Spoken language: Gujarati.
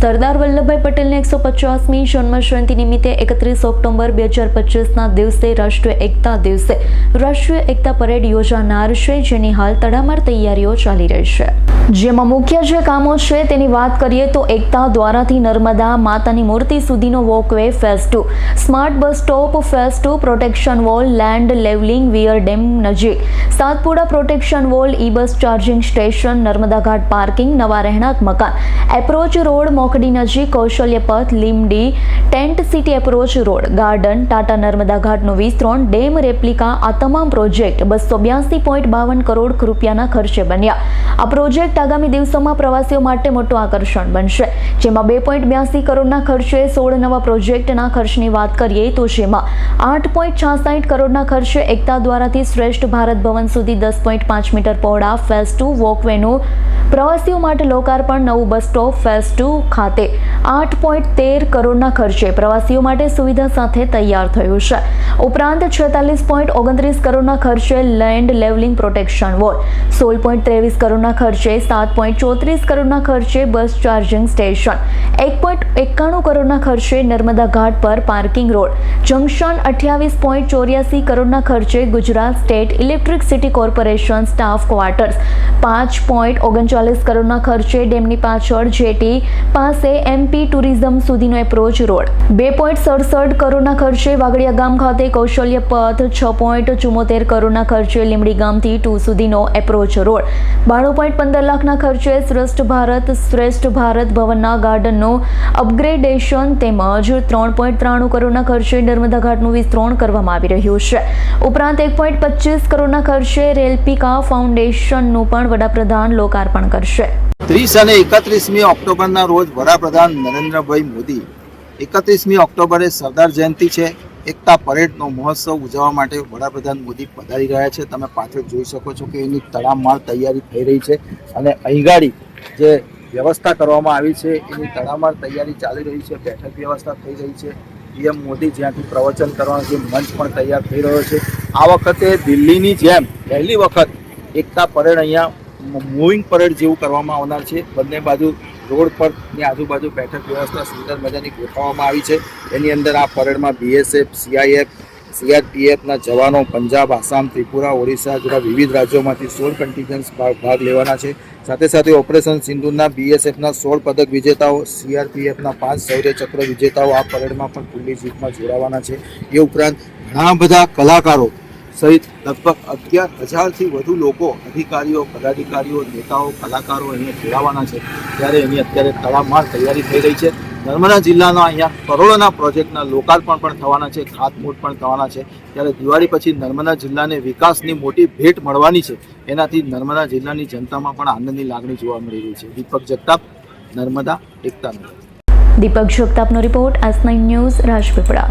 સરદાર વલ્લભભાઈ પટેલની એકસો પચાસમી જન્મજયંતિ નિમિત્તે એકત્રીસ ઓક્ટોબર બે હજાર પચીસના દિવસે રાષ્ટ્રીય એકતા દિવસે રાષ્ટ્રીય એકતા પરેડ યોજાનાર છે, જેની હાલ તડામાર તૈયારીઓ ચાલી રહી છે. જેમાં મુખ્ય જે કામો છે, તેની વાત કરીએ તો એકતા દ્વારાથી નર્મદા માતાની મૂર્તિ સુધીનો walkway phase two, smart bus stop phase two, protection wall, land levelling weir dam નજીક, Satpuda protection wall, e bus charging station, Narmada Ghat parking, નવા રહેણાંક મકાન, એપ્રોચ રોડ મોકડી નજીક Kaushalya Path Limdi, tent city approach road, garden, Tata Narmada ઘાટનું વિસ્તરણ, ડેમ રેપ્લિકા, આ તમામ પ્રોજેક્ટ બસો બ્યાસી પોઈન્ટ બાવન કરોડ રૂપિયાના ખર્ચે બન્યા. આ પ્રોજેક્ટ આગામી દિવસોમાં પ્રવાસીઓ માટે મોટું આકર્ષણ બનશે. જેમાં બે પોઈન્ટ બ્યાસી કરોડના ખર્ચે સોળ નવા પ્રોજેક્ટના ખર્ચની વાત કરીએ તો જેમાં આઠ પોઈન્ટ છાસઠ કરોડના ખર્ચે એકતા દ્વારાથી શ્રેષ્ઠ ભારત ભવન સુધી દસ પોઈન્ટ પાંચ મીટર પહોળા ફેસ્ટ ટુ વોકવેનું પ્રવાસીઓ માટે લોકાર્પણ નવું બસ સ્ટોપ ફેસ ટુ ખાતે આઠ પોઈન્ટ તેર કરોડના ખર્ચે પ્રવાસીઓ માટે સુવિધા સાથે તૈયાર થયું છે. ઉપરાંત છેતાલીસ પોઈન્ટ ઓગણત્રીસ કરોડના ખર્ચે લેન્ડ લેવલિંગ પ્રોટેક્શન વોલ, સોળ પોઈન્ટ ત્રેવીસ કરોડના ખર્ચે સાત પોઈન્ટ ચોત્રીસ કરોડના ખર્ચે બસ ચાર્જિંગ સ્ટેશન, એક પોઈન્ટ એકાણું કરોડના ખર્ચે નર્મદા ઘાટ પર પાર્કિંગ રોડ, જંકશન અઠ્યાવીસ પોઈન્ટ ચોર્યાસી કરોડના ખર્ચે Gujarat state electric city corporation staff quarters પાંચ પોઈન્ટ ઓગણચાલીસ કરોડના ખર્ચે ડેમની પાછળ જેટી પાસે એમપી ટુરિઝમ સુધીનો એપ્રોચ રોડ. બે પોઈન્ટ સડસઠ કરોડના ખર્ચે વાગડિયા ગામ ખાતે કૌશલ્ય પથ, છ પોઈન્ટ ચુમ્મોતેર કરોડના ખર્ચે લીમડી ગામથી ટુ સુધીનો એપ્રોચ રોડ. બાણું પોઈન્ટ પંદર લાખના ખર્ચે શ્રેષ્ઠ ભારત શ્રેષ્ઠ ભારત ભવનના ગાર્ડનનું અપગ્રેડેશન તેમજ ત્રણ પોઈન્ટ ત્રાણું કરોડના ખર્ચે નર્મદા ઘાટનું વિસ્તરણ કરવામાં આવી રહ્યું છે. ઉપરાંત એક પોઈન્ટ પચીસ કરોડના ખર્ચે રેલપિકા ફાઉન્ડેશનનું પણ વડાપ્રધાન લોકાર્પણ કરશે. ત્રીસ અને એકત્રીસમી ઓક્ટોબરના રોજ વડાપ્રધાન નરેન્દ્રભાઈ મોદી એકત્રીસમી ઓક્ટોબરે સરદાર જયંતિ છે. એકતા પરેડનો મહોત્સવ ઉજવવા માટે વડાપ્રધાન મોદી પધારી રહ્યા છે. તમે પાછળ જોઈ શકો છો કે એની તડામાર તૈયારી થઈ રહી છે અને અહીંગાડી જે વ્યવસ્થા કરવામાં આવી છે, એની તડામાર તૈયારી ચાલી રહી છે. બેઠક વ્યવસ્થા થઈ રહી છે. પીએમ મોદી જ્યાંથી પ્રવચન કરવાનો જે મંચ પણ તૈયાર થઈ રહ્યો છે. આ વખતે દિલ્હીની જેમ પહેલી વખત એકતા પરેડ અહીંયા મૂવિંગ પરેડ જેવું કરવામાં આવનાર છે. બંને બાજુ રોડ પરની આજુબાજુ બેઠક વ્યવસ્થા સુંદર મજાની ગોઠવવામાં આવી છે. એની અંદર આ પરેડમાં બીએસએફ સીઆઈએફ સીઆરપીએફના જવાનો પંજાબ, આસામ, ત્રિપુરા, ઓડિશા જેવા વિવિધ રાજ્યોમાંથી સોળ કન્ટિજન્સ ભાગ લેવાના છે. સાથે સાથે ઓપરેશન સિંધુના બીએસએફના સોળ પદક વિજેતાઓ સીઆરપીએફના પાંચ શૌર્ય ચક્ર વિજેતાઓ આ પરેડમાં પણ ખુલ્લી જીતમાં જોડાવાના છે. એ ઉપરાંત ઘણા બધા કલાકારો સહિત લગભગ અગિયાર હજારથી વધુ લોકો, અધિકારીઓ, પદાધિકારીઓ, નેતાઓ, કલાકારો અહીંયા જોડાવાના છે. ત્યારે એની અત્યારે તડામાર તૈયારી થઈ રહી છે. નર્મદા જિલ્લાના અહીંયા કરોડોના પ્રોજેક્ટના લોકાર્પણ પણ થવાના છે, ખાતમુહૂર્ત પણ થવાના છે. ત્યારે દિવાળી પછી નર્મદા જિલ્લાને વિકાસની મોટી ભેટ મળવાની છે. એનાથી નર્મદા જિલ્લાની જનતામાં પણ આનંદની લાગણી જોવા મળી રહી છે. દીપક જગતાપ, નર્મદા એકતા દીપક જગતાપનો રિપોર્ટ નાઇન ન્યૂઝ રાજપીપળા.